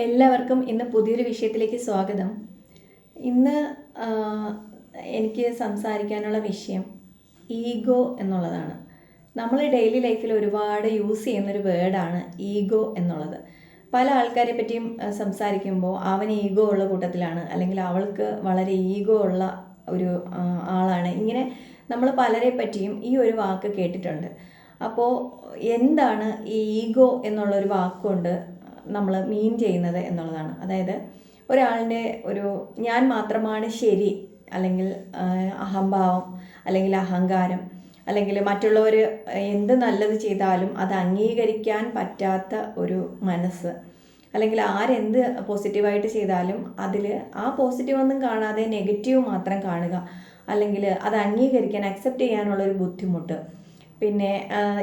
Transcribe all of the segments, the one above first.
എല്ലാവർക്കും ഇന്ന് പുതിയൊരു വിഷയത്തിലേക്ക് സ്വാഗതം. ഇന്ന് എനിക്ക് സംസാരിക്കാനുള്ള വിഷയം ഈഗോ എന്നുള്ളതാണ്. നമ്മൾ ഡെയിലി ലൈഫിൽ ഒരുപാട് യൂസ് ചെയ്യുന്നൊരു വേർഡാണ് ഈഗോ എന്നുള്ളത്. പല ആൾക്കാരെ പറ്റിയും സംസാരിക്കുമ്പോൾ അവൻ ഈഗോ ഉള്ള കൂട്ടത്തിലാണ് അല്ലെങ്കിൽ അവൾക്ക് വളരെ ഈഗോ ഉള്ള ഒരു ആളാണ്. ഇങ്ങനെ നമ്മൾ പലരെ പറ്റിയും ഈ ഒരു വാക്ക് കേട്ടിട്ടുണ്ട്. അപ്പോൾ എന്താണ് ഈ ഈഗോ എന്നുള്ളൊരു വാക്കുകൊണ്ട് നമ്മൾ മീൻ ചെയ്യുന്നത് എന്നുള്ളതാണ്. അതായത് ഒരാളുടെ ഒരു ഞാൻ മാത്രമാണ് ശരി അല്ലെങ്കിൽ അഹംഭാവം അല്ലെങ്കിൽ അഹങ്കാരം അല്ലെങ്കിൽ മറ്റുള്ളവർ എന്ത് നല്ലത് ചെയ്താലും അത് അംഗീകരിക്കാൻ പറ്റാത്ത ഒരു മനസ്സ് അല്ലെങ്കിൽ ആരെന്ത് പോസിറ്റീവായിട്ട് ചെയ്താലും അതിൽ ആ പോസിറ്റീവ് ഒന്നും കാണാതെ നെഗറ്റീവ് മാത്രം കാണുക അല്ലെങ്കിൽ അത് അംഗീകരിക്കാൻ അക്സെപ്റ്റ് ചെയ്യാനുള്ള ഒരു ബുദ്ധിമുട്ട്. പിന്നെ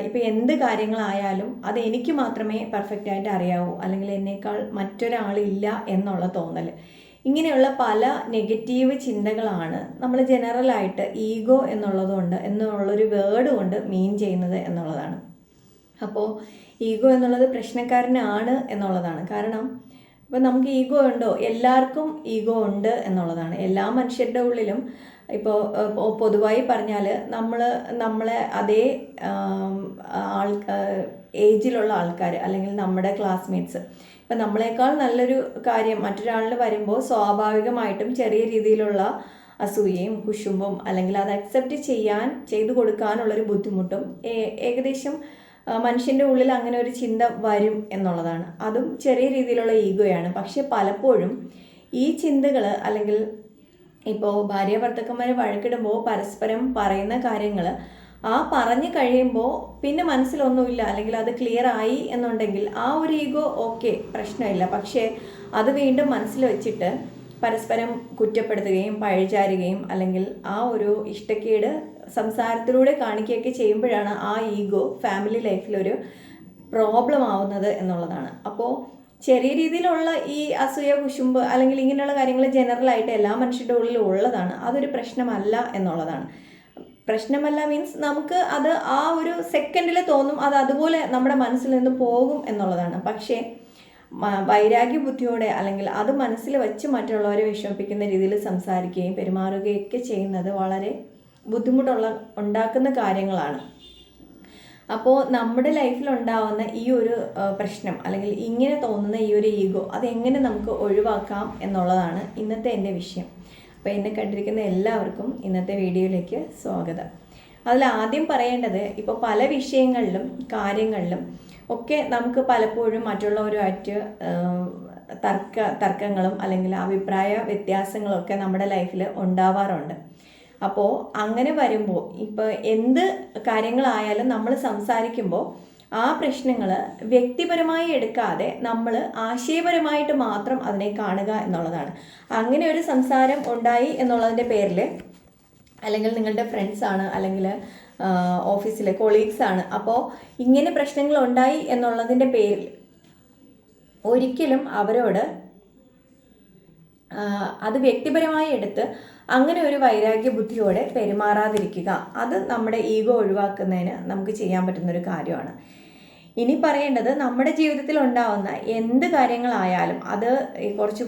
ഇപ്പം എന്ത് കാര്യങ്ങളായാലും അത് എനിക്ക് മാത്രമേ പെർഫെക്റ്റ് ആയിട്ട് അറിയാവൂ. അല്ലെങ്കിൽ എന്നേക്കാൾ മറ്റൊരാളില്ല എന്നുള്ള തോന്നൽ. ഇങ്ങനെയുള്ള പല നെഗറ്റീവ് ചിന്തകളാണ് നമ്മൾ ജനറലായിട്ട് ഈഗോ എന്നുള്ളതുകൊണ്ട് എന്നുള്ളൊരു വേർഡ് കൊണ്ട് മീൻ ചെയ്യുന്നത് എന്നുള്ളതാണ്. അപ്പോൾ ഈഗോ എന്നുള്ളത് പ്രശ്നക്കാരനാണ് എന്നുള്ളതാണ്. കാരണം ഇപ്പം നമുക്ക് ഈഗോ ഉണ്ടോ? എല്ലാവർക്കും ഈഗോ ഉണ്ട് എന്നുള്ളതാണ്. എല്ലാ മനുഷ്യരുടെ ഉള്ളിലും ഇപ്പോൾ പൊതുവായി പറഞ്ഞാൽ നമ്മൾ നമ്മളെ അതേ ആൾ ഏജിലുള്ള ആൾക്കാർ അല്ലെങ്കിൽ നമ്മുടെ ക്ലാസ്മേറ്റ്സ്. ഇപ്പം നമ്മളെക്കാൾ നല്ലൊരു കാര്യം മറ്റൊരാളിൽ വരുമ്പോൾ സ്വാഭാവികമായിട്ടും ചെറിയ രീതിയിലുള്ള അസൂയയും കുശുമ്പും അല്ലെങ്കിൽ അത് അക്സെപ്റ്റ് ചെയ്യാൻ ചെയ്തു കൊടുക്കാനുള്ളൊരു ബുദ്ധിമുട്ടും ഏകദേശം മനുഷ്യന്റെ ഉള്ളിൽ അങ്ങനെ ഒരു ചിന്ത വരും എന്നുള്ളതാണ്. അതും ചെറിയ രീതിയിലുള്ള ഈഗോയാണ്. പക്ഷേ പലപ്പോഴും ഈ ചിന്തകൾ അല്ലെങ്കിൽ ഇപ്പോൾ ഭാര്യ ഭർത്തക്കന്മാർ വഴക്കിടുമ്പോൾ പരസ്പരം പറയുന്ന കാര്യങ്ങൾ ആ പറഞ്ഞു കഴിയുമ്പോൾ പിന്നെ മനസ്സിലൊന്നുമില്ല അല്ലെങ്കിൽ അത് ക്ലിയർ ആയി എന്നുണ്ടെങ്കിൽ ആ ഒരു ഈഗോ ഓക്കെ പ്രശ്നമില്ല. പക്ഷേ അത് വീണ്ടും മനസ്സിൽ വെച്ചിട്ട് പരസ്പരം കുറ്റപ്പെടുത്തുകയും പഴിചാരുകയും അല്ലെങ്കിൽ ആ ഒരു ഇഷ്ടക്കേട് സംസാരത്തിലൂടെ കാണിക്കുകയൊക്കെ ചെയ്യുമ്പോഴാണ് ആ ഈഗോ ഫാമിലി ലൈഫിലൊരു പ്രോബ്ലം ആവുന്നത് എന്നുള്ളതാണ്. അപ്പോൾ ചെറിയ രീതിയിലുള്ള ഈ അസൂയ കുശുമ്പ് അല്ലെങ്കിൽ ഇങ്ങനെയുള്ള കാര്യങ്ങൾ ജനറലായിട്ട് എല്ലാ മനുഷ്യരുടെ ഉള്ളിലും ഉള്ളതാണ്. അതൊരു പ്രശ്നമല്ല എന്നുള്ളതാണ്. പ്രശ്നമല്ല മീൻസ് നമുക്ക് അത് ആ ഒരു സെക്കൻഡിൽ തോന്നും അത് അതുപോലെ നമ്മുടെ മനസ്സിൽ നിന്ന് പോകും എന്നുള്ളതാണ്. പക്ഷേ വൈരാഗ്യ ബുദ്ധിയോടെ അല്ലെങ്കിൽ അത് മനസ്സിൽ വെച്ച് മറ്റുള്ളവരെ വിഷമിപ്പിക്കുന്ന രീതിയിൽ സംസാരിക്കുകയും പെരുമാറുകയൊക്കെ ചെയ്യുന്നത് വളരെ ബുദ്ധിമുട്ടുള്ള ഉണ്ടാക്കുന്ന കാര്യങ്ങളാണ്. അപ്പോൾ നമ്മുടെ ലൈഫിൽ ഉണ്ടാവുന്ന ഈ ഒരു പ്രശ്നം അല്ലെങ്കിൽ ഇങ്ങനെ തോന്നുന്ന ഈ ഒരു ഈഗോ അതെങ്ങനെ നമുക്ക് ഒഴിവാക്കാം എന്നുള്ളതാണ് ഇന്നത്തെ എന്റെ വിഷയം. അപ്പോൾ എന്നെ കണ്ടിരിക്കുന്ന എല്ലാവർക്കും ഇന്നത്തെ വീഡിയോയിലേക്ക് സ്വാഗതം. അതിൽ ആദ്യം പറയേണ്ടത് ഇപ്പോൾ പല വിഷയങ്ങളിലും കാര്യങ്ങളിലും ഒക്കെ നമുക്ക് പലപ്പോഴും മറ്റുള്ളവരുമായിട്ട് തർക്ക തർക്കങ്ങളും അല്ലെങ്കിൽ അഭിപ്രായ വ്യത്യാസങ്ങളൊക്കെ നമ്മുടെ ലൈഫിൽ ഉണ്ടാവാറുണ്ട്. അപ്പോൾ അങ്ങനെ വരുമ്പോൾ ഇപ്പോൾ എന്ത് കാര്യങ്ങളായാലും നമ്മൾ സംസാരിക്കുമ്പോൾ ആ പ്രശ്നങ്ങൾ വ്യക്തിപരമായി എടുക്കാതെ നമ്മൾ ആശയപരമായിട്ട് മാത്രം അതിനെ കാണുക എന്നുള്ളതാണ്. അങ്ങനെ ഒരു സംസാരം ഉണ്ടായി എന്നുള്ളതിന്റെ പേരിൽ അല്ലെങ്കിൽ നിങ്ങളുടെ ഫ്രണ്ട്സ് ആണ് അല്ലെങ്കിൽ ഓഫീസിലെ കൊളീഗ്സ് ആണ്. അപ്പോൾ ഇങ്ങനെ പ്രശ്നങ്ങൾ ഉണ്ടായി എന്നുള്ളതിന്റെ പേരിൽ ഒരിക്കലും അവരോട് അത് വ്യക്തിപരമായി എടുത്ത് അങ്ങനെ ഒരു വൈരാഗ്യ ബുദ്ധിയോടെ പെരുമാറാതിരിക്കുക. അത് നമ്മുടെ ഈഗോ ഒഴിവാക്കുന്നതിന് നമുക്ക് ചെയ്യാൻ പറ്റുന്ന ഒരു കാര്യമാണ്. ഇനി പറയേണ്ടത് നമ്മുടെ ജീവിതത്തിൽ ഉണ്ടാവുന്ന എന്ത് കാര്യങ്ങളായാലും അത് കുറച്ച്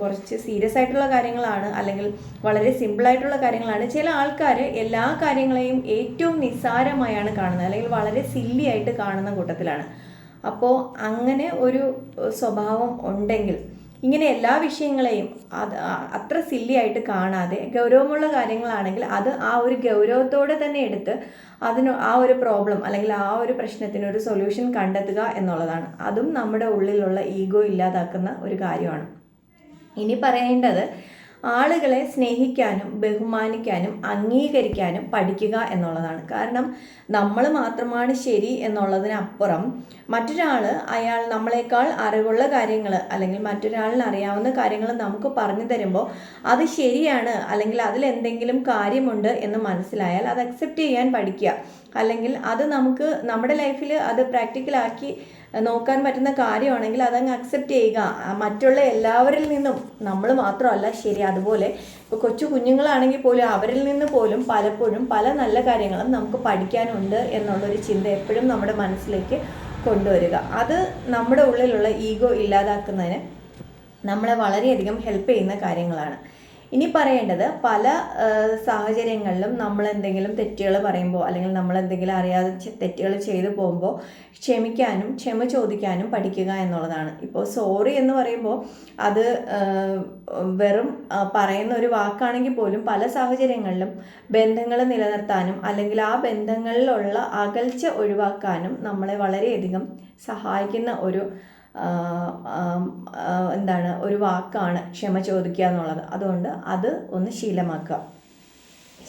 കുറച്ച് സീരിയസ് ആയിട്ടുള്ള കാര്യങ്ങളാണ് അല്ലെങ്കിൽ വളരെ സിമ്പിളായിട്ടുള്ള കാര്യങ്ങളാണ്. ചില ആൾക്കാർ എല്ലാ കാര്യങ്ങളെയും ഏറ്റവും നിസ്സാരമായാണ് കാണുന്നത് അല്ലെങ്കിൽ വളരെ സില്ലി ആയിട്ട് കാണുന്ന കൂട്ടത്തിലാണ്. അപ്പോൾ അങ്ങനെ ഒരു സ്വഭാവം ഉണ്ടെങ്കിൽ ഇങ്ങനെ എല്ലാ വിഷയങ്ങളെയും അത് അത്ര സില്ലിയായിട്ട് കാണാതെ ഗൗരവമുള്ള കാര്യങ്ങളാണെങ്കിൽ അത് ആ ഒരു ഗൗരവത്തോടെ തന്നെ എടുത്ത് അതിന് ആ ഒരു പ്രോബ്ലം അല്ലെങ്കിൽ ആ ഒരു പ്രശ്നത്തിന് ഒരു സൊല്യൂഷൻ കണ്ടെത്തുക എന്നുള്ളതാണ്. അതും നമ്മുടെ ഉള്ളിലുള്ള ഈഗോ ഇല്ലാതാക്കുന്ന ഒരു കാര്യമാണ്. ഇനി പറയേണ്ടത് ആളുകളെ സ്നേഹിക്കാനും ബഹുമാനിക്കാനും അംഗീകരിക്കാനും പഠിക്കുക എന്നുള്ളതാണ്. കാരണം നമ്മൾ മാത്രമാണ് ശരി എന്നുള്ളതിനപ്പുറം മറ്റൊരാൾ അയാൾ നമ്മളെക്കാൾ അറിവുള്ള കാര്യങ്ങൾ അല്ലെങ്കിൽ മറ്റൊരാളിന് അറിയാവുന്ന കാര്യങ്ങൾ നമുക്ക് പറഞ്ഞു തരുമ്പോൾ അത് ശരിയാണ് അല്ലെങ്കിൽ അതിൽ എന്തെങ്കിലും കാര്യമുണ്ട് എന്ന് മനസ്സിലായാൽ അത് അക്സെപ്റ്റ് ചെയ്യാൻ പഠിക്കുക. അല്ലെങ്കിൽ അത് നമുക്ക് നമ്മുടെ ലൈഫിൽ അത് പ്രാക്ടിക്കലാക്കി നോക്കാൻ പറ്റുന്ന കാര്യമാണെങ്കിൽ അതങ്ങ് അക്സെപ്റ്റ് ചെയ്യുക. മറ്റുള്ള എല്ലാവരിൽ നിന്നും നമ്മൾ മാത്രമല്ല ശരി അതുപോലെ ഇപ്പോൾ കൊച്ചു കുഞ്ഞുങ്ങളാണെങ്കിൽ പോലും അവരിൽ നിന്ന് പോലും പലപ്പോഴും പല നല്ല കാര്യങ്ങളും നമുക്ക് പഠിക്കാനുണ്ട് എന്നുള്ളൊരു ചിന്ത എപ്പോഴും നമ്മുടെ മനസ്സിലേക്ക് കൊണ്ടുവരിക. അത് നമ്മുടെ ഉള്ളിലുള്ള ഈഗോ ഇല്ലാതാക്കുന്നതിന് നമ്മളെ വളരെയധികം ഹെൽപ്പ് ചെയ്യുന്ന കാര്യങ്ങളാണ്. ഇനി പറയേണ്ടത് പല സാഹചര്യങ്ങളിലും നമ്മൾ എന്തെങ്കിലും തെറ്റുകൾ പറയുമ്പോൾ അല്ലെങ്കിൽ നമ്മൾ എന്തെങ്കിലും അറിയാതെ തെറ്റുകൾ ചെയ്തു പോകുമ്പോൾ ക്ഷമിക്കാനും ക്ഷമ ചോദിക്കാനും പഠിക്കുക എന്നുള്ളതാണ്. ഇപ്പോൾ സോറി എന്ന് പറയുമ്പോൾ അത് വെറും പറയുന്ന ഒരു വാക്കാണെങ്കിൽ പോലും പല സാഹചര്യങ്ങളിലും ബന്ധങ്ങൾ നിലനിർത്താനും അല്ലെങ്കിൽ ആ ബന്ധങ്ങളിലുള്ള അകൽച്ച ഒഴിവാക്കാനും നമ്മളെ വളരെയധികം സഹായിക്കുന്ന ഒരു എന്താണ് ഒരു വാക്കാണ് ക്ഷമ ചോദിക്കുക എന്നുള്ളത്. അതുകൊണ്ട് അത് ഒന്ന് ശീലമാക്കുക.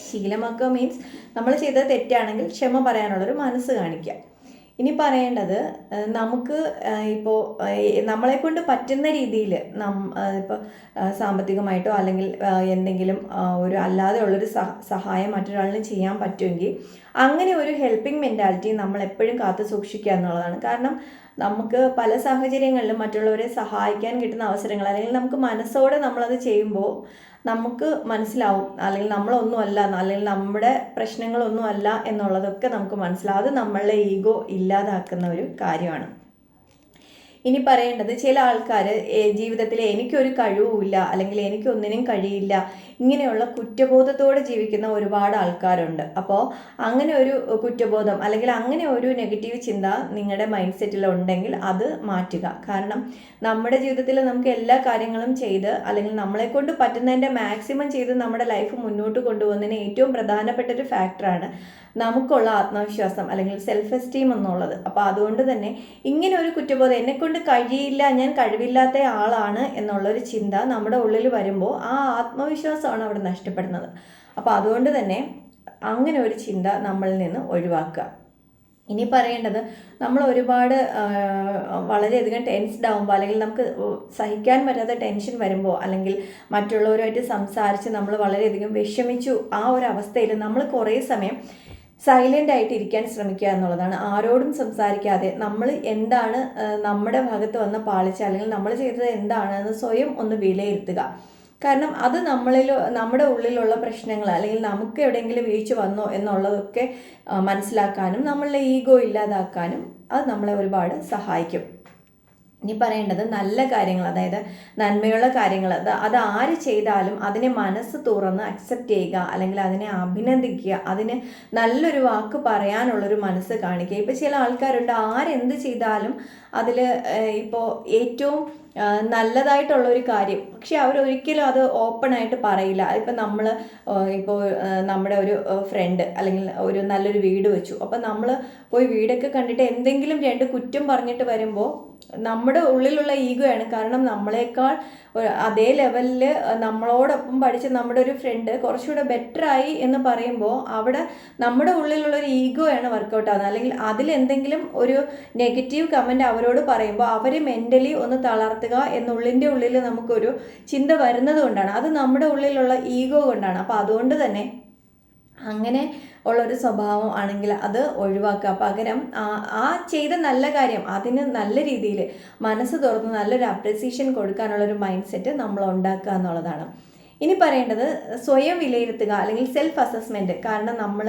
ശീലമാക്കുക മീൻസ് നമ്മൾ ചെയ്ത തെറ്റാണെങ്കിൽ ക്ഷമ പറയാനുള്ളൊരു മനസ്സ് കാണിക്കുക. ഇനി പറയേണ്ടത് നമുക്ക് ഇപ്പോൾ നമ്മളെ കൊണ്ട് പറ്റുന്ന രീതിയിൽ നം ഇപ്പോൾ സാമ്പത്തികമായിട്ടോ അല്ലെങ്കിൽ എന്തെങ്കിലും ഒരു അല്ലാതെ ഉള്ളൊരു സഹ സഹായം മറ്റൊരാളിന് ചെയ്യാൻ പറ്റുമെങ്കിൽ അങ്ങനെ ഒരു ഹെൽപ്പിംഗ് മെന്റാലിറ്റി നമ്മൾ എപ്പോഴും കാത്തു സൂക്ഷിക്കുക എന്നുള്ളതാണ്. കാരണം നമുക്ക് പല സാഹചര്യങ്ങളിലും മറ്റുള്ളവരെ സഹായിക്കാൻ കിട്ടുന്ന അവസരങ്ങൾ അല്ലെങ്കിൽ നമുക്ക് മനസ്സോടെ നമ്മളത് ചെയ്യുമ്പോൾ നമുക്ക് മനസ്സിലാവും. അല്ലെങ്കിൽ നമ്മളൊന്നും അല്ല അല്ലെങ്കിൽ നമ്മുടെ പ്രശ്നങ്ങളൊന്നും അല്ല എന്നുള്ളതൊക്കെ നമുക്ക് മനസ്സിലാവും. അത് നമ്മളുടെ ഈഗോ ഇല്ലാതാക്കുന്ന ഒരു കാര്യമാണ്. ഇനി പറയേണ്ടത് ചില ആൾക്കാർ ജീവിതത്തിൽ എനിക്കൊരു കഴിവുമില്ല അല്ലെങ്കിൽ എനിക്കൊന്നിനും കഴിയില്ല ഇങ്ങനെയുള്ള കുറ്റബോധത്തോടെ ജീവിക്കുന്ന ഒരുപാട് ആൾക്കാരുണ്ട്. അപ്പോൾ അങ്ങനെ ഒരു കുറ്റബോധം അല്ലെങ്കിൽ അങ്ങനെ ഒരു നെഗറ്റീവ് ചിന്ത നിങ്ങളുടെ മൈൻഡ് സെറ്റിൽ ഉണ്ടെങ്കിൽ അത് മാറ്റുക. കാരണം നമ്മുടെ ജീവിതത്തിൽ നമുക്ക് എല്ലാ കാര്യങ്ങളും ചെയ്ത് അല്ലെങ്കിൽ നമ്മളെക്കൊണ്ട് പറ്റുന്നതിന്റെ മാക്സിമം ചെയ്ത് നമ്മുടെ ലൈഫ് മുന്നോട്ട് കൊണ്ടുപോകുന്നതിന് ഏറ്റവും പ്രധാനപ്പെട്ട ഒരു ഫാക്ടറാണ് നമുക്കുള്ള ആത്മവിശ്വാസം അല്ലെങ്കിൽ സെൽഫ് എസ്റ്റീം എന്നുള്ളത്. അപ്പോൾ അതുകൊണ്ട് തന്നെ ഇങ്ങനെ ഒരു കുറ്റബോധം എന്നെക്കൊണ്ട് കഴിയില്ല ഞാൻ കഴിവില്ലാത്ത ആളാണ് എന്നുള്ളൊരു ചിന്ത നമ്മുടെ ഉള്ളിൽ വരുമ്പോൾ ആ ആത്മവിശ്വാസമാണ് അവിടെ നഷ്ടപ്പെടുന്നത്. അപ്പോൾ അതുകൊണ്ട് തന്നെ അങ്ങനെ ഒരു ചിന്ത നമ്മളിൽ നിന്ന് ഒഴിവാക്കുക. ഇനി പറയേണ്ടത് നമ്മൾ ഒരുപാട് വളരെയധികം ടെൻസ്ഡ് ആകുമ്പോൾ അല്ലെങ്കിൽ നമുക്ക് സഹിക്കാൻ പറ്റാത്ത ടെൻഷൻ വരുമ്പോൾ അല്ലെങ്കിൽ മറ്റുള്ളവരുമായിട്ട് സംസാരിച്ച് നമ്മൾ വളരെയധികം വിഷമിച്ചു ആ ഒരു അവസ്ഥയിൽ നമ്മൾ കുറേ സമയം സൈലന്റ് ആയിട്ട് ഇരിക്കാൻ ശ്രമിക്കുക എന്നുള്ളതാണ്. ആരോടും സംസാരിക്കാതെ നമ്മൾ എന്താണ് നമ്മുടെ ഭാഗത്ത് വന്ന പാളിച്ച അല്ലെങ്കിൽ നമ്മൾ ചെയ്തത് എന്താണെന്ന് സ്വയം ഒന്ന് വിലയിരുത്തുക. കാരണം അത് നമ്മളിൽ നമ്മുടെ ഉള്ളിലുള്ള പ്രശ്നങ്ങൾ അല്ലെങ്കിൽ നമുക്ക് എവിടെയെങ്കിലും വീഴ്ച വന്നോ എന്നുള്ളതൊക്കെ മനസ്സിലാക്കാനും നമ്മളുടെ ഈഗോ ഇല്ലാതാക്കാനും അത് നമ്മളെ ഒരുപാട് സഹായിക്കും. ഇനി പറയേണ്ടത് നല്ല കാര്യങ്ങൾ അതായത് നന്മയുള്ള കാര്യങ്ങൾ അത് അത് ആര് ചെയ്താലും അതിനെ മനസ്സ് തുറന്ന് അക്സെപ്റ്റ് ചെയ്യുക അല്ലെങ്കിൽ അതിനെ അഭിനന്ദിക്കുക അതിന് നല്ലൊരു വാക്ക് പറയാനുള്ളൊരു മനസ്സ് കാണിക്കുക. ഇപ്പോൾ ചില ആൾക്കാരുണ്ട് ആരെന്ത് ചെയ്താലും അതിൽ ഇപ്പോൾ ഏറ്റവും നല്ലതായിട്ടുള്ള ഒരു കാര്യം പക്ഷെ അവർ ഒരിക്കലും അത് ഓപ്പൺ ആയിട്ട് പറയില്ല. ഇപ്പം നമ്മൾ ഇപ്പോൾ നമ്മുടെ ഒരു ഫ്രണ്ട് അല്ലെങ്കിൽ ഒരു നല്ലൊരു വീട് വെച്ചു. അപ്പം നമ്മൾ പോയി വീടൊക്കെ കണ്ടിട്ട് എന്തെങ്കിലും രണ്ട് കുറ്റം പറഞ്ഞിട്ട് വരുമ്പോൾ നമ്മുടെ ഉള്ളിലുള്ള ഈഗോയാണ് കാരണം നമ്മളെക്കാൾ അതേ ലെവലിൽ നമ്മളോടൊപ്പം പഠിച്ച നമ്മുടെ ഒരു ഫ്രണ്ട് കുറച്ചുകൂടെ ബെറ്റർ ആയി എന്ന് പറയുമ്പോൾ അവിടെ നമ്മുടെ ഉള്ളിലുള്ള ഒരു ഈഗോയാണ് വർക്കൗട്ട് ആകുന്നത് അല്ലെങ്കിൽ അതിലെന്തെങ്കിലും ഒരു നെഗറ്റീവ് കമന്റ് അവരോട് പറയുമ്പോൾ അവർ മെന്റലി ഒന്ന് തളർത്തുക എന്നുള്ളിന്റെ ഉള്ളിൽ നമുക്കൊരു ചിന്ത വരുന്നത് കൊണ്ടാണ്. അത് നമ്മുടെ ഉള്ളിലുള്ള ഈഗോ കൊണ്ടാണ്. അപ്പോൾ അതുകൊണ്ട് തന്നെ അങ്ങനെ ഉള്ളൊരു സ്വഭാവം ആണെങ്കിൽ അത് ഒഴിവാക്കുക. പകരം ആ- ചെയ്ത നല്ല കാര്യം അതിന് നല്ല രീതിയിൽ മനസ്സ് തുറന്ന് നല്ലൊരു അപ്രിസിയേഷൻ കൊടുക്കാനുള്ളൊരു മൈൻഡ് സെറ്റ് നമ്മൾ ഉണ്ടാക്കുക എന്നുള്ളതാണ്. ഇനി പറയേണ്ടത് സ്വയം വിലയിരുത്തുക അല്ലെങ്കിൽ സെൽഫ് അസസ്മെന്റ് കാരണം നമ്മൾ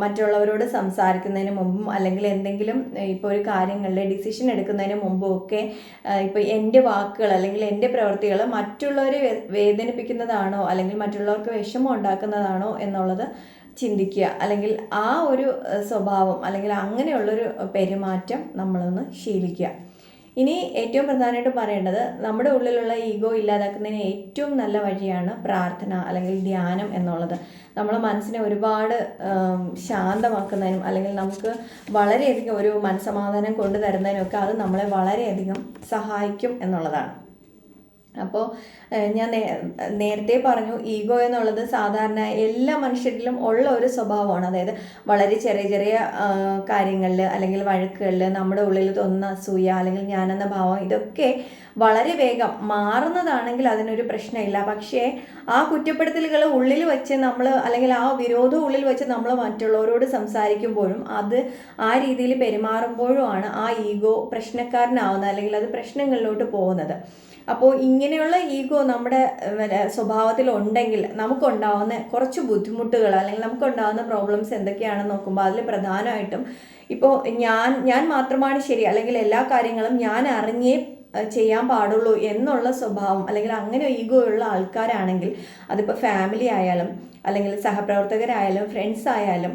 മറ്റുള്ളവരോട് സംസാരിക്കുന്നതിന് മുമ്പും അല്ലെങ്കിൽ എന്തെങ്കിലും ഇപ്പോൾ ഒരു കാര്യങ്ങളിൽ ഡിസിഷൻ എടുക്കുന്നതിന് മുമ്പും ഒക്കെ ഇപ്പോൾ എന്റെ വാക്കുകൾ അല്ലെങ്കിൽ എന്റെ പ്രവൃത്തികൾ മറ്റുള്ളവരെ വേദനിപ്പിക്കുന്നതാണോ അല്ലെങ്കിൽ മറ്റുള്ളവർക്ക് വിഷമം ഉണ്ടാക്കുന്നതാണോ എന്നുള്ളത് ചിന്തിക്കുക. അല്ലെങ്കിൽ ആ ഒരു സ്വഭാവം അല്ലെങ്കിൽ അങ്ങനെയുള്ളൊരു പെരുമാറ്റം നമ്മളൊന്ന് ശീലിക്കുക. ഇനി ഏറ്റവും പ്രധാനമായിട്ട് പറയേണ്ടത് നമ്മുടെ ഉള്ളിലുള്ള ഈഗോ ഇല്ലാതാക്കുന്നതിന് ഏറ്റവും നല്ല വഴിയാണ് പ്രാർത്ഥന അല്ലെങ്കിൽ ധ്യാനം എന്നുള്ളത്. നമ്മളെ മനസ്സിനെ ഒരുപാട് ശാന്തമാക്കുന്നതിനും അല്ലെങ്കിൽ നമുക്ക് വളരെയധികം ഒരു മനസ്സമാധാനം കൊണ്ടുതരുന്നതിനും ഒക്കെ അത് നമ്മളെ വളരെയധികം സഹായിക്കും എന്നുള്ളതാണ്. അപ്പോൾ ഞാൻ നേരത്തെ പറഞ്ഞു ഈഗോ എന്നുള്ളത് സാധാരണ എല്ലാ മനുഷ്യരിലും ഉള്ള ഒരു സ്വഭാവമാണ്. അതായത് വളരെ ചെറിയ ചെറിയ കാര്യങ്ങളിൽ അല്ലെങ്കിൽ വഴക്കുകളിൽ നമ്മുടെ ഉള്ളിൽ തോന്നുന്ന അസൂയ അല്ലെങ്കിൽ ഞാനെന്ന ഭാവം ഇതൊക്കെ വളരെ വേഗം മാറുന്നതാണെങ്കിൽ അതിനൊരു പ്രശ്നമില്ല. പക്ഷേ ആ കുറ്റപ്പെടുത്തലുകൾ ഉള്ളിൽ വെച്ച് നമ്മൾ അല്ലെങ്കിൽ ആ വിരോധം ഉള്ളിൽ വെച്ച് നമ്മൾ മറ്റുള്ളവരോട് സംസാരിക്കുമ്പോഴും അത് ആ രീതിയിൽ പെരുമാറുമ്പോഴുമാണ് ആ ഈഗോ പ്രശ്നക്കാരനാവുന്നത് അല്ലെങ്കിൽ അത് പ്രശ്നങ്ങളിലോട്ട് പോകുന്നത്. അപ്പോൾ ഇങ്ങനെയുള്ള ഈഗോ നമ്മുടെ സ്വഭാവത്തിൽ ഉണ്ടെങ്കിൽ നമുക്കുണ്ടാവുന്ന കുറച്ച് ബുദ്ധിമുട്ടുകൾ അല്ലെങ്കിൽ നമുക്കുണ്ടാവുന്ന പ്രോബ്ലംസ് എന്തൊക്കെയാണെന്ന് നോക്കുമ്പോൾ അതിൽ പ്രധാനമായിട്ടും ഇപ്പോൾ ഞാൻ ഞാൻ മാത്രമാണ് ശരി അല്ലെങ്കിൽ എല്ലാ കാര്യങ്ങളും ഞാൻ അറിഞ്ഞേ ചെയ്യാൻ പാടുള്ളൂ എന്നുള്ള സ്വഭാവം അല്ലെങ്കിൽ അങ്ങനെ ഈഗോ ഉള്ള ആൾക്കാരാണെങ്കിൽ അതിപ്പോൾ ഫാമിലി ആയാലും അല്ലെങ്കിൽ സഹപ്രവർത്തകരായാലും ഫ്രണ്ട്സ് ആയാലും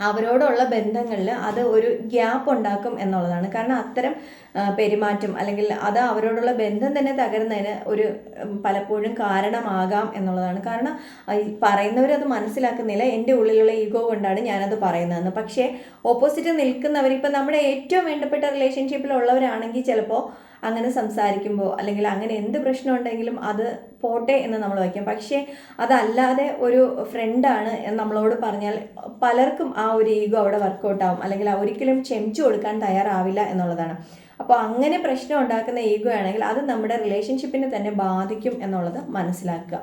അവരോടുള്ള ബന്ധങ്ങളിൽ അത് ഒരു ഗ്യാപ്പ് ഉണ്ടാക്കും എന്നുള്ളതാണ്. കാരണം അത്തരം പെരുമാറ്റം അല്ലെങ്കിൽ അത് അവരോടുള്ള ബന്ധം തന്നെ തകരുന്നതിന് ഒരു പലപ്പോഴും കാരണമാകാം എന്നുള്ളതാണ്. കാരണം പറയുന്നവരത് മനസ്സിലാക്കുന്നില്ല. എന്റെ ഉള്ളിലുള്ള ഈഗോ കൊണ്ടാണ് ഞാനത് പറയുന്നതെന്ന്. പക്ഷേ ഓപ്പോസിറ്റ് നിൽക്കുന്നവർ ഇപ്പം നമ്മുടെ ഏറ്റവും വേണ്ടപ്പെട്ട റിലേഷൻഷിപ്പിലുള്ളവരാണെങ്കിൽ ചിലപ്പോൾ അങ്ങനെ സംസാരിക്കുമ്പോൾ അല്ലെങ്കിൽ അങ്ങനെ എന്ത് പ്രശ്നം ഉണ്ടെങ്കിലും അത് പോട്ടെ എന്ന് നമ്മൾ വയ്ക്കും. പക്ഷേ അതല്ലാതെ ഒരു ഫ്രണ്ടാണ് നമ്മളോട് പറഞ്ഞാൽ പലർക്കും ആ ഒരു ഈഗോ അവിടെ വർക്കൗട്ട് ആവും. അല്ലെങ്കിൽ ഒരിക്കലും ക്ഷമിച്ചു കൊടുക്കാൻ തയ്യാറാവില്ല എന്നുള്ളതാണ്. അപ്പോൾ അങ്ങനെ പ്രശ്നം ഉണ്ടാക്കുന്ന ഈഗോ ആണെങ്കിൽ അത് നമ്മുടെ റിലേഷൻഷിപ്പിനെ തന്നെ ബാധിക്കും എന്നുള്ളത് മനസ്സിലാക്കുക.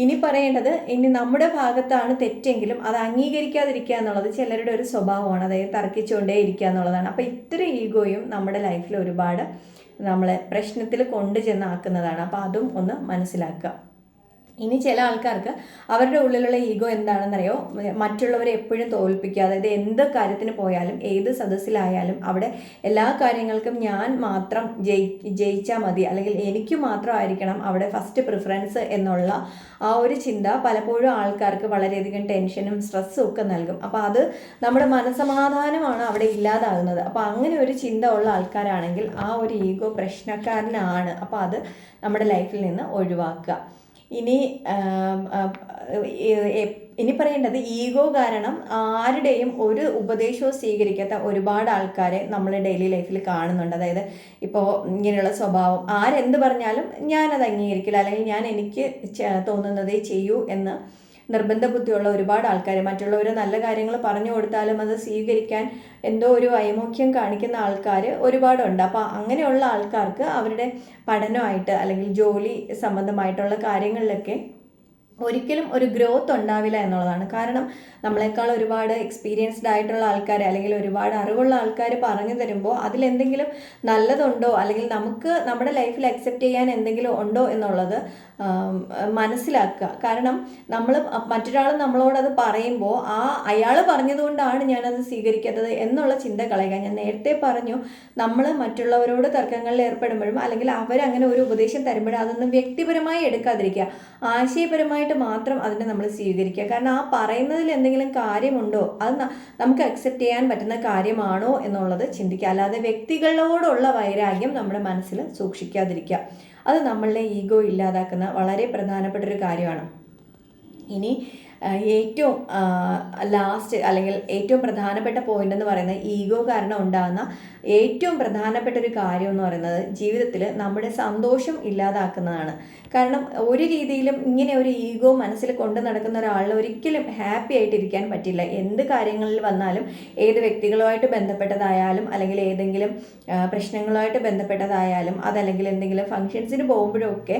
ഇനി പറയേണ്ടത് ഇനി നമ്മുടെ ഭാഗത്താണ് തെറ്റെങ്കിലും അത് അംഗീകരിക്കാതിരിക്കുക എന്നുള്ളത് ചിലരുടെ ഒരു സ്വഭാവമാണ്. അതായത് തർക്കിച്ചുകൊണ്ടേ ഇരിക്കുക എന്നുള്ളതാണ്. അപ്പോൾ ഇത്ര ഈഗോയും നമ്മുടെ ലൈഫിൽ ഒരുപാട് നമ്മളെ പ്രശ്നത്തിൽ കൊണ്ടു ചെന്നാക്കുന്നതാണ് അപ്പോൾ അതും ഒന്ന് മനസ്സിലാക്കുക. ഇനി ചില ആൾക്കാർക്ക് അവരുടെ ഉള്ളിലുള്ള ഈഗോ എന്താണെന്നറിയോ? മറ്റുള്ളവരെ എപ്പോഴും തോൽപ്പിക്കുക. അതായത് എന്ത് കാര്യത്തിന് പോയാലും ഏത് സദസ്സിലായാലും അവിടെ എല്ലാ കാര്യങ്ങൾക്കും ഞാൻ മാത്രം ജയി ജയിച്ചാൽ മതി. അല്ലെങ്കിൽ എനിക്ക് മാത്രമായിരിക്കണം അവിടെ ഫസ്റ്റ് പ്രിഫറൻസ് എന്നുള്ള ആ ഒരു ചിന്ത പലപ്പോഴും ആൾക്കാർക്ക് വളരെയധികം ടെൻഷനും സ്ട്രെസ്സും ഒക്കെ നൽകും. അപ്പോൾ അത് നമ്മുടെ മനസമാധാനമാണ് അവിടെ ഇല്ലാതാകുന്നത്. അപ്പോൾ അങ്ങനെ ഒരു ചിന്ത ഉള്ള ആൾക്കാരാണെങ്കിൽ ആ ഒരു ഈഗോ പ്രശ്നക്കാരനാണ്. അപ്പോൾ അത് നമ്മുടെ ലൈഫിൽ നിന്ന് ഒഴിവാക്കുക. ഇനി ഇനി പറയേണ്ടത് ഈഗോ കാരണം ആരുടെയും ഒരു ഉപദേശവും സ്വീകരിക്കാത്ത ഒരുപാട് ആൾക്കാരെ നമ്മൾ ഡെയിലി ലൈഫിൽ കാണുന്നുണ്ട്. അതായത് ഇപ്പോൾ ഇങ്ങനെയുള്ള സ്വഭാവം. ആരെന്ത് പറഞ്ഞാലും ഞാനത് അംഗീകരിക്കില്ല. അല്ലെങ്കിൽ ഞാൻ എനിക്ക് തോന്നുന്നതേ ചെയ്യൂ എന്ന് നിർബന്ധ ബുദ്ധിയുള്ള ഒരുപാട് ആൾക്കാർ മറ്റുള്ളവർ നല്ല കാര്യങ്ങൾ പറഞ്ഞു കൊടുത്താലും അത് സ്വീകരിക്കാൻ എന്തോ ഒരു വൈമുഖ്യം കാണിക്കുന്ന ആൾക്കാർ ഒരുപാടുണ്ട്. അപ്പോൾ അങ്ങനെയുള്ള ആൾക്കാർക്ക് അവരുടെ പഠനമായിട്ട് അല്ലെങ്കിൽ ജോലി സംബന്ധമായിട്ടുള്ള കാര്യങ്ങളിലൊക്കെ ഒരിക്കലും ഒരു ഗ്രോത്ത് ഉണ്ടാവില്ല എന്നുള്ളതാണ്. കാരണം നമ്മളെക്കാൾ ഒരുപാട് എക്സ്പീരിയൻസ്ഡ് ആയിട്ടുള്ള ആൾക്കാർ അല്ലെങ്കിൽ ഒരുപാട് അറിവുള്ള ആൾക്കാർ പറഞ്ഞു തരുമ്പോൾ അതിലെന്തെങ്കിലും നല്ലതുണ്ടോ അല്ലെങ്കിൽ നമുക്ക് നമ്മുടെ ലൈഫിൽ അക്സെപ്റ്റ് ചെയ്യാൻ എന്തെങ്കിലും ഉണ്ടോ എന്നുള്ളത് മനസ്സിലാക്കുക. കാരണം നമ്മൾ മറ്റൊരാൾ നമ്മളോട് അത് പറയുമ്പോൾ ആ അയാൾ പറഞ്ഞതുകൊണ്ടാണ് ഞാനത് സ്വീകരിക്കാത്തത് എന്നുള്ള ചിന്ത കളയുക. ഞാൻ നേരത്തെ പറഞ്ഞു നമ്മൾ മറ്റുള്ളവരോട് തർക്കങ്ങളിൽ ഏർപ്പെടുമ്പോഴും അല്ലെങ്കിൽ അവരങ്ങനെ ഒരു ഉപദേശം തരുമ്പോഴും അതൊന്നും വ്യക്തിപരമായി എടുക്കാതിരിക്കുക. ആശയപരമായിട്ട് മാത്രം അതിനെ നമ്മൾ സ്വീകരിക്കുക. കാരണം ആ പറയുന്നതിൽ എന്തെങ്കിലും കാര്യമുണ്ടോ? അത് നമുക്ക് അക്സെപ്റ്റ് ചെയ്യാൻ പറ്റുന്ന കാര്യമാണോ എന്നുള്ളത് ചിന്തിക്കുക. അല്ലാതെ വ്യക്തികളോടുള്ള വൈരാഗ്യം നമ്മുടെ മനസ്സിൽ സൂക്ഷിക്കാതിരിക്കുക. അത് നമ്മളുടെ ഈഗോ ഇല്ലാതാക്കുന്ന വളരെ പ്രധാനപ്പെട്ട ഒരു കാര്യമാണ്. ഇനി ഏറ്റവും ലാസ്റ്റ് അല്ലെങ്കിൽ ഏറ്റവും പ്രധാനപ്പെട്ട പോയിന്റ് എന്ന് പറയുന്നത് ഈഗോ കാരണം ഉണ്ടാകുന്ന ഏറ്റവും പ്രധാനപ്പെട്ട ഒരു കാര്യം എന്ന് പറയുന്നത് ജീവിതത്തിൽ നമ്മുടെ സന്തോഷം ഇല്ലാതാക്കുന്നതാണ്. കാരണം ഒരു രീതിയിലും ഇങ്ങനെ ഒരു ഈഗോ മനസ്സിൽ കൊണ്ടു നടക്കുന്ന ഒരാളിന് ഒരിക്കലും ഹാപ്പി ആയിട്ടിരിക്കാൻ പറ്റില്ല. എന്ത് കാര്യങ്ങളിൽ വന്നാലും ഏത് വ്യക്തികളുമായിട്ട് ബന്ധപ്പെട്ടതായാലും അല്ലെങ്കിൽ ഏതെങ്കിലും പ്രശ്നങ്ങളുമായിട്ട് ബന്ധപ്പെട്ടതായാലും അതല്ലെങ്കിൽ എന്തെങ്കിലും ഫങ്ഷൻസിന് പോകുമ്പോഴൊക്കെ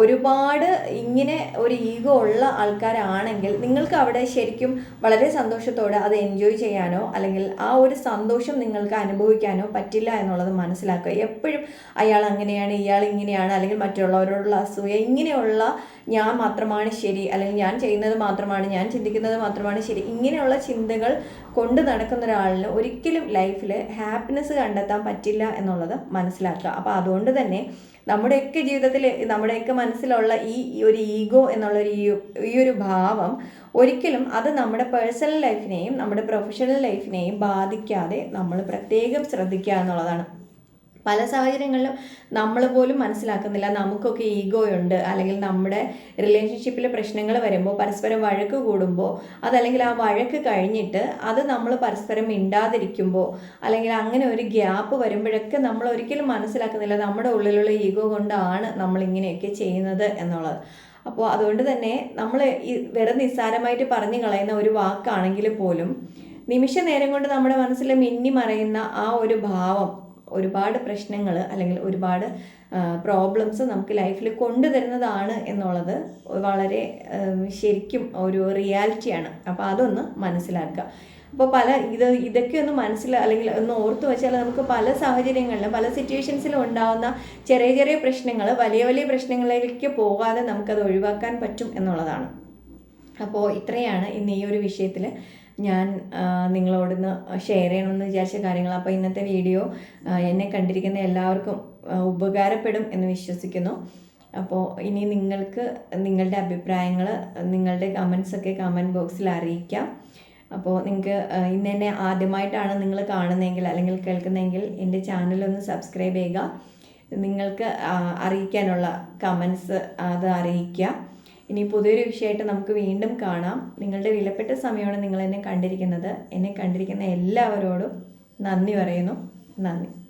ഒരുപാട് ഇങ്ങനെ ഒരു ഈഗോ ഉള്ള ആൾക്കാരാണെങ്കിൽ നിങ്ങൾക്ക് അവിടെ ശരിക്കും വളരെ സന്തോഷത്തോടെ അത് എൻജോയ് ചെയ്യാനോ അല്ലെങ്കിൽ ആ ഒരു സന്തോഷം നിങ്ങൾക്ക് അനുഭവിക്കാനോ പറ്റില്ല എന്നുള്ളത് മനസ്സിലാക്കുക. എപ്പോഴും അയാൾ അങ്ങനെയാണ് ഇയാൾ ഇങ്ങനെയാണ് അല്ലെങ്കിൽ മറ്റുള്ളവരോടുള്ള അസൂയ ഇങ്ങനെയുള്ള ഞാൻ മാത്രമാണ് ശരി അല്ലെങ്കിൽ ഞാൻ ചെയ്യുന്നത് മാത്രമാണ് ഞാൻ ചിന്തിക്കുന്നത് മാത്രമാണ് ശരി ഇങ്ങനെയുള്ള ചിന്തകൾ കൊണ്ട് നടക്കുന്ന ഒരാളിന് ഒരിക്കലും ലൈഫിൽ ഹാപ്പിനെസ് കണ്ടെത്താൻ പറ്റില്ല എന്നുള്ളത് മനസ്സിലാക്കുക. അപ്പോൾ അതുകൊണ്ട് തന്നെ നമ്മുടെയൊക്കെ ജീവിതത്തിൽ നമ്മുടെയൊക്കെ മനസ്സിലുള്ള ഈ ഒരു ഈഗോ എന്നുള്ളൊരു ഈ ഈ ഒരു ഭാവം ഒരിക്കലും അത് നമ്മുടെ പേഴ്സണൽ ലൈഫിനെയും നമ്മുടെ പ്രൊഫഷണൽ ലൈഫിനെയും ബാധിക്കാതെ നമ്മൾ പ്രത്യേകം ശ്രദ്ധിക്കുക എന്നുള്ളതാണ്. പല സാഹചര്യങ്ങളിലും നമ്മൾ പോലും മനസ്സിലാക്കുന്നില്ല. നമുക്കൊക്കെ ഈഗോ ഉണ്ട്. അല്ലെങ്കിൽ നമ്മുടെ റിലേഷൻഷിപ്പിൽ പ്രശ്നങ്ങൾ വരുമ്പോൾ പരസ്പരം വഴക്ക് കൂടുമ്പോൾ അതല്ലെങ്കിൽ ആ വഴക്ക് കഴിഞ്ഞിട്ട് അത് നമ്മൾ പരസ്പരം മിണ്ടാതിരിക്കുമ്പോൾ അല്ലെങ്കിൽ അങ്ങനെ ഒരു ഗ്യാപ്പ് വരുമ്പോഴൊക്കെ നമ്മൾ ഒരിക്കലും മനസ്സിലാക്കുന്നില്ല നമ്മുടെ ഉള്ളിലുള്ള ഈഗോ കൊണ്ടാണ് നമ്മൾ ഇങ്ങനെയൊക്കെ ചെയ്യുന്നത് എന്നുള്ളത്. അപ്പോൾ അതുകൊണ്ട് തന്നെ നമ്മൾ ഈ വെറും നിസ്സാരമായിട്ട് പറഞ്ഞു കളയുന്ന ഒരു വാക്കാണെങ്കിൽ പോലും നിമിഷ നേരം കൊണ്ട് നമ്മുടെ മനസ്സിൽ മിന്നി മറയുന്ന ആ ഒരു ഭാവം ഒരുപാട് പ്രശ്നങ്ങൾ അല്ലെങ്കിൽ ഒരുപാട് പ്രോബ്ലംസ് നമുക്ക് ലൈഫിൽ കൊണ്ടുതരുന്നതാണ് എന്നുള്ളത് വളരെ ശരിക്കും ഒരു റിയാലിറ്റിയാണ് അപ്പോൾ അതൊന്ന് മനസ്സിലാക്കുക. അപ്പോൾ പല ഇത് ഇതൊക്കെ ഒന്ന് മനസ്സിൽ അല്ലെങ്കിൽ ഒന്ന് ഓർത്ത് വെച്ചാൽ നമുക്ക് പല സാഹചര്യങ്ങളിലും പല സിറ്റുവേഷൻസിലും ഉണ്ടാകുന്ന ചെറിയ ചെറിയ പ്രശ്നങ്ങൾ വലിയ വലിയ പ്രശ്നങ്ങളിലേക്ക് പോകാതെ നമുക്കത് ഒഴിവാക്കാൻ പറ്റും എന്നുള്ളതാണ്. അപ്പോൾ ഇത്രയാണ് ഇന്ന് ഈ ഒരു വിഷയത്തിൽ ഞാൻ നിങ്ങളോട് നിങ്ങളോടൊന്ന് ഷെയർ ചെയ്യണമെന്ന് വിചാരിച്ച കാര്യങ്ങൾ അപ്പോൾ ഇന്നത്തെ വീഡിയോ എന്നെ കണ്ടിരിക്കുന്ന എല്ലാവർക്കും ഉപകാരപ്പെടും എന്ന് വിശ്വസിക്കുന്നു. അപ്പോൾ ഇനി നിങ്ങൾക്ക് നിങ്ങളുടെ അഭിപ്രായങ്ങൾ നിങ്ങളുടെ കമൻസൊക്കെ കമന്റ് ബോക്സിൽ അറിയിക്കാം. അപ്പോൾ നിങ്ങൾക്ക് ഇന്ന് തന്നെ ആദ്യമായിട്ടാണ് നിങ്ങൾ കാണുന്നതെങ്കിൽ അല്ലെങ്കിൽ കേൾക്കുന്നതെങ്കിൽ എന്റെ ചാനലൊന്ന് സബ്സ്ക്രൈബ് ചെയ്യുക. നിങ്ങൾക്ക് അറിയിക്കാനുള്ള കമൻസ് അത് അറിയിക്കുക ഇനി പുതിയൊരു വിഷയമായിട്ട് നമുക്ക് വീണ്ടും കാണാം. നിങ്ങളുടെ വിലപ്പെട്ട സമയമാണ് നിങ്ങൾ എന്നെ കണ്ടിരിക്കുന്നത്. എന്നെ കണ്ടിരിക്കുന്ന എല്ലാവരോടും നന്ദി പറയുന്നു. നന്ദി.